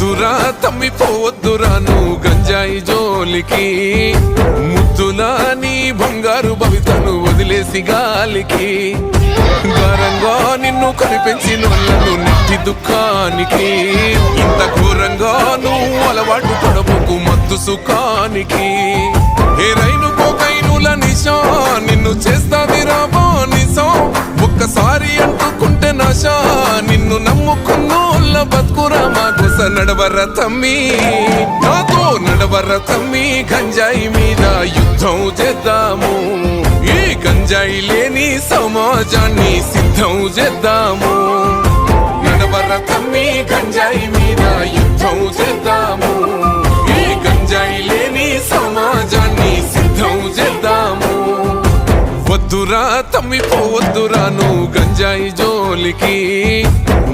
వద్దురా తమ్మి పోవద్దురా నువ్వు గంజాయి జోలికి. ముద్దులా నీ బంగారు భవితను వదిలేసి గాలికి. ఘోరంగా నిన్ను కనిపించిన నన్ను నెట్టి దుఃఖానికి. ఇంత ఘోరంగా నువ్వు అలవాటు పడబోకు మత్తు సుఖానికి. నడవర తమ్మి. నాతో నడవర తమ్మి గంజాయి మీద యుద్ధం చేద్దాము. ఈ గంజాయి లేని సమాజాన్ని సిద్ధం చేద్దాము. నడవర తమ్మి గంజాయి మీద యుద్ధం చేద్దాము. వద్దురా తమ్మి పోవద్దురా నువ్వు గంజాయి జోలికి.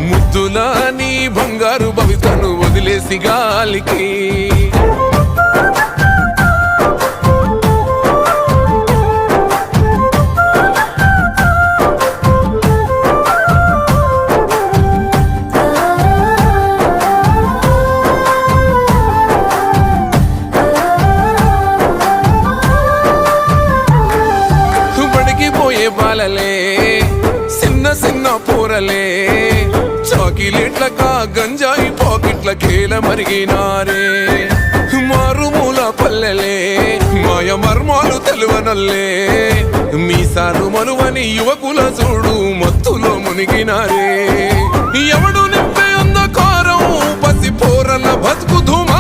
ముద్దులా నీ బంగారు భవితను వదిలేసి గాలికి. పోయే సిన్న చిన్న చిన్న పూరలే చాకిలేట్లకా గంజాయి పాకెట్ల కేల మరిగినారే మారుమూల పల్లెలే మాయ మర్మాలు తెలువనల్లే మీసాలు మనువని యువకుల చూడు మత్తులో మునిగినారే ఎవడు నింపే అంధకారం పసి పోరల బతుకు ధూమ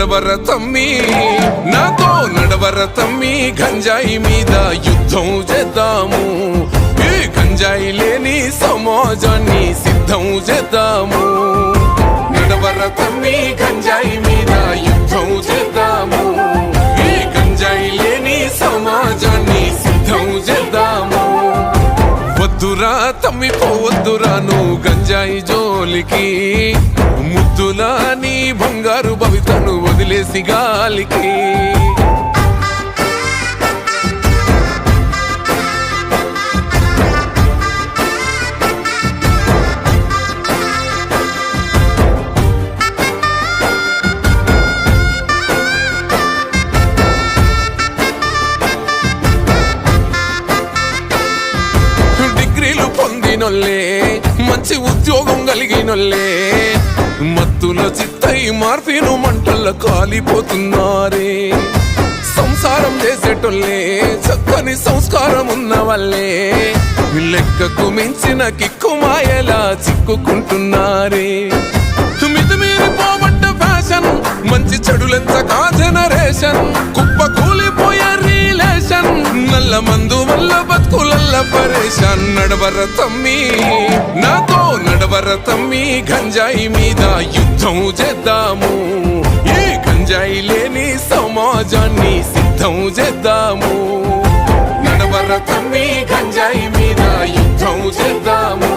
నడవర తమ్మి నాతో నడవర తమ్మి గంజాయి మీద యుద్ధం చేద్దాము. ఈ గంజాయి లేని సమాజాన్ని సిద్ధం చేద్దాము. నడవర తమ్మి గంజాయి మీద యుద్ధం చేద్దాము. ఈ గంజాయి లేని సమాజాన్ని సిద్ధం చేద్దాము. వద్దురా తమ్మి పోవద్దురా నువ్వు గంజాయి జోలికి. ముద్దులా నీ బంగారు భవితను వదిలేసి గాలికి డిగ్రీలు పొందినొల్లే మంచి ఉద్యోగం కలిగినొల్లే మత్తుల చిత్తై మార్పిను మంటల్లో కాలిపోతున్నారే. సంసారం చేసేటోళ్ళే చక్కని సంస్కారం ఉన్న వల్లే లెక్కకు మించిన కిక్కు మాయలా చిక్కుకుంటున్నారే. మితిమీరిపోబడ్డ ఫ్యాషన్ మంచి చెడులెంచక జనరేషన్ కుప్ప కూలిపోయే రిలేషన్ నల్ల మందు కులల్ల పరేషాన్ నడవర తమ్మి నాతో నడవర తమ్మి గంజాయి మీద యుద్ధం చేద్దాము. ఈ గంజాయి లేని సమాజాన్ని సిద్ధం చేద్దాము. నడవర తమ్మి గంజాయి మీద యుద్ధం చేద్దాము.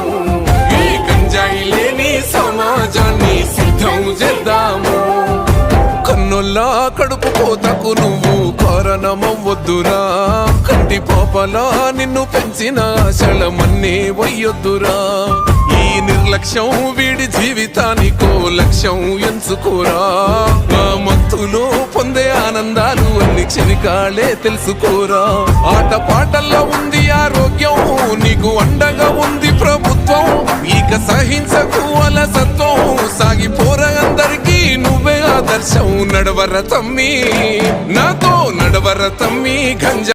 ఈ గంజాయి లేని సమాజాన్ని సిద్ధం చేద్దాము. కన్నుల్లా కడుపు కోతకు నువ్వు కారణమవ్వద్దురా. కంటి పాపలా నిన్ను పెంచిన ఆశలమన్నీ వయ్యొద్దురా. ఈ నిర్లక్ష్యం వీడి జీవితానికో లక్ష్యం ఎంచుకోరా. ఆ మత్తులో పొందే ఆనందాలు అన్ని క్షణికాలే తెలుసుకోరా. ఆట పాటల్లో ఉంది ఆరోగ్యం నీకు అండగా ఉంది ప్రభుత్వం. ఇక సహించకు అలసత్వం సాగిపోరా అందరికీ నువ్వే ఆదర్శం. నడవర తమ్మి నాతో నడవర తమ్మి గంజ